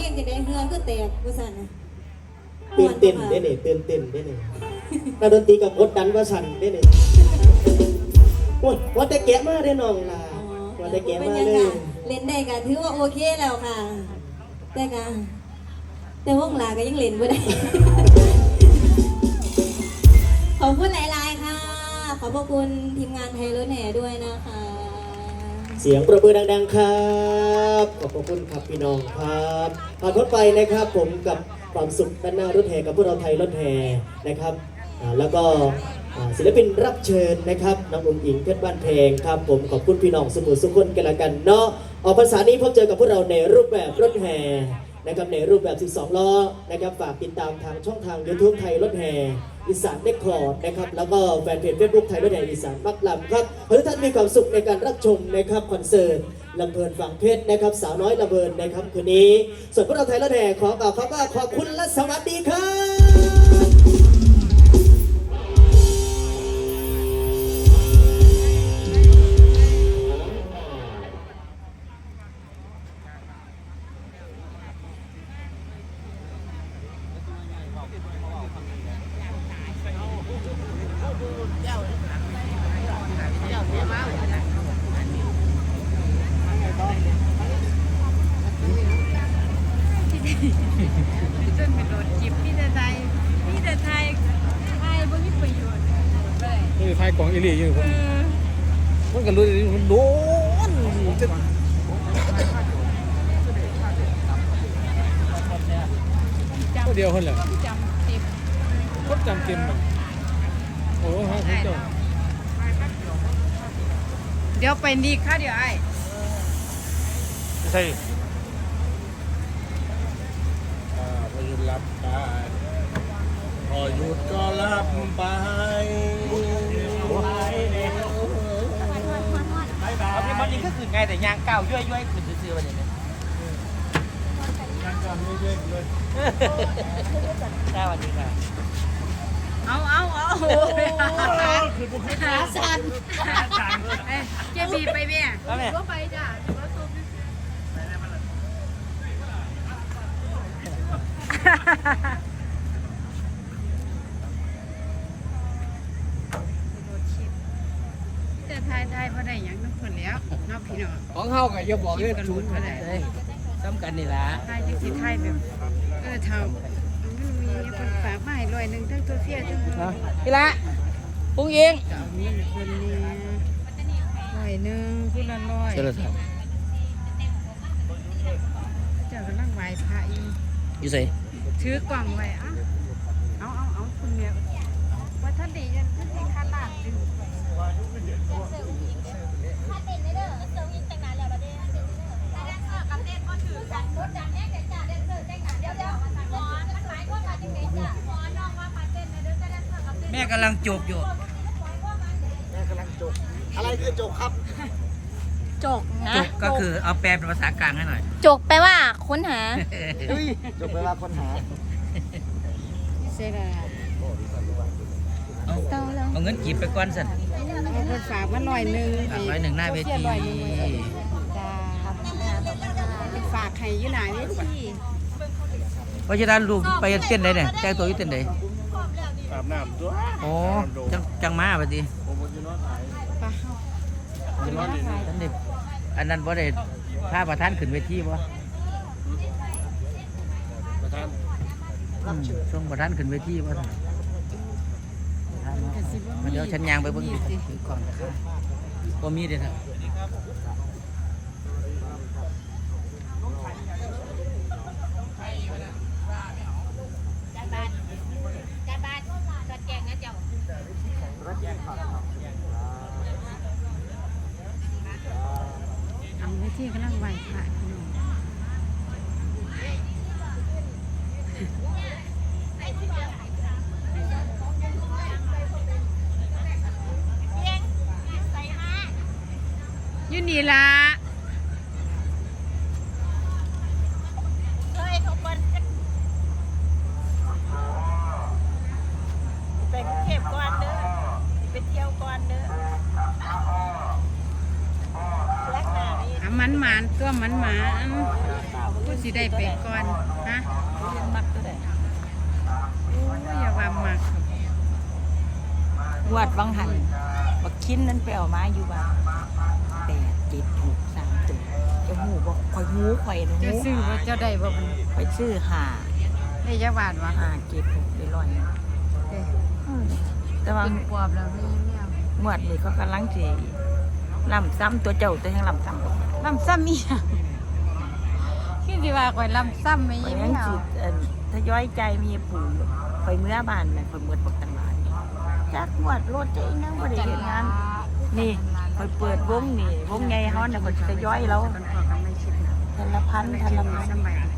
เฮือนก็แตกว่าซั่นน่ะตื่นเต้นได้เนี่ยตื่นเต้นได้เนี่ยนักดนตรีกับกดดันว่าสั่นได้เนี่ยโอ้ยว่าแต่แกะมาได้น้องล่ะอ๋อว่าแต่แกะเป็นมายังเลไงยเล่นได้ก็ถือว่าโอเคแล้วค่ะ แต่ก็แต่วงหลาก็ยังเล่นบ่ได้ ขอบคุณหลาย ๆ ค่ะ ขอบพระคุณทีมงานไทยรถแห่ด้วยนะคะ เสียงประมือดังๆครับ ขอบคุณครับพี่น้องครับผ่านพ้นไปนะครับผมกับความสุขด้านหน้ารถแห่กับพวกเราไทยรถแห่นะครับแล้วก็ศิลปินรับเชิญนะครับน้องอุ้งอิงเพชรบ้านเพลงครับผมขอบคุณพี่น้องสมุทรสุขคนกันละกันเนาะออกภาษานี้พบเจอกับพวกเราในรูปแบบรถแห่ นะครับในรูปแบบ 12 ล้อนะครับฝากติดตามทางช่องทาง YouTube ไทยรถแห่อีสานเด็กคอร์ดนะครับแล้วก็แฟนเพจเฟซบุ๊กไทยรถแห่อีสานมักลำครับขอให้ทุกท่านมีความสุขในการรับชมนะครับคอนเสิร์ตลำเพลินฝั่งเพชรนะครับสาวน้อยลำเพลินนะครับคืนนี้ ส่วนพวกเราไทยรถแห่ขอกล่าวคำว่าขอบคุณและสวัสดีครับ จนเป็นโดดจิบมีแต่ไทยมีแต่ไทยไทยบ่มีประโยชน์เลยนี่ไทยกล่องอิลีอยู่ผมมันก็รู้มันโดนจะจำก็เดียวคนแหละจำติบก็จำเต็มมันโอ้ฮะผมเจ้าเดี๋ยวไปนี่ค่ะเดี๋ยวไอ้ใช่ พอหยุดรับไปพอหยุดก็รับไปเอาพี่มดนี่ก็คือไงแต่ยางก้าวย่อยย่อยๆคือซื้อๆวันนี้เนี่ยได้วันนี้ค่ะเอาเอาเอาขาสั่นเอ้ยเจบีไปเบี้ยแล้วแม่ก็ไปจ้ะรถซุป แต่ไทยไทยพอได้หยังน้ำคนแล้วเนอกพี่น้องของเฮาก็อย่าบอกเลยชุดเลยซ้ำกันนี่ล่ะไทยจังสิไทยแบบเออเท่ามันมีคนฝากมาให้ร้อยหนึ่งทั้งตัวเฟียทั้งพี่ละปุ้งเองเจ้ามีคนนี้ร้อยหนึ่งคุณละร้อยเจริญครับเจ้ากำลังไหวพระอยู่อยู่ใส่ ถือกล่องไว้อะเอาเอาเอาคุณเมียว่าท่านดียันท่านดีขนาดดึงแม่กำลังจบอยู่อะไรคือจบครับ จกนะจบก็คือเอาแปลเป็นภาษากลางให้หน่อย จกแปลว่าค้นหาจบเวลาคนหาเสร็จแล้วเอาเต้าแล้วเอาเงินกีบไปก่อนสันเอาคนฝากมาร้อยหนึ่งฝากร้อยหนึ่งหน้าเวทีร้อยหนึ่งไว้จ้าเป็นฝากให้อยู่หน้าเวทีเพราะฉะนั้นลูกไปเต้นไหนเนี่ยแต่งตัวอยู่เต้นไหนอาบน้ำตัวโอ้จังจังมาปะทีผมจะนอนหายไปเฮา จะนอนดิท่านนี่อันนั้นบ่ได้พาประธานขึ้นเวทีบ่ประธานอืมช่วงประธานขึ้นเวทีบ่ท่านประธานเนาะกระสิบว่ามาเดี๋ยวฉันยางไปเบิ่งดิถือกล่องค่ะบ่มีเด้อครับ เอาเวทีกำลังไหวพระพี่น้อง อยู่นี่ล่ะไปกรุงเทพก่อนเด้อไปเที่ยวก่อนเด้อแลกหน้านี่อามันหมานตัวมันหมาอันผู้สิได้ไปก่อนฮะเรียนมักก็ได้โอ้ยอย่าว่ามักวัดวังหันบักชิ้นนั้นไปเอามาอยู่บ้าน เจ็ดหกสามตัวเจะหูบอกข่อยหูข่อยนะเจะหูซื้อว่าเจ้าได้บ่มันข่อยซื้อหาได้ยาบาดวะหาเจ็ดหกได้ร้อยหนึ่งเด้ออืมแต่ว่าเป็นปอบแล้วไม่แนวงวดนี้เขากำลังสิลำซ้ำตัวเจ้าตัวยังลำซ้ำลำซ้ำอีหยังคิดสิว่าข่อยลำซ้ำไม่ข่อยยิ้มยังเอาสิเอิ่นทยอยใจมีปู่อยู่ข่อยเมื่อบ้านน่ะข่อยเมื่อปักตันบานจักงวดรถใจนั่งบ่ได้เฮ็ดงาน นี่ข่ อยเปิดวงนี่วงใหญ่เฮาน่ะข่อยสิทยอยแล้วมันพอกันไม่คิดนะทันละพันทันละพันสมัย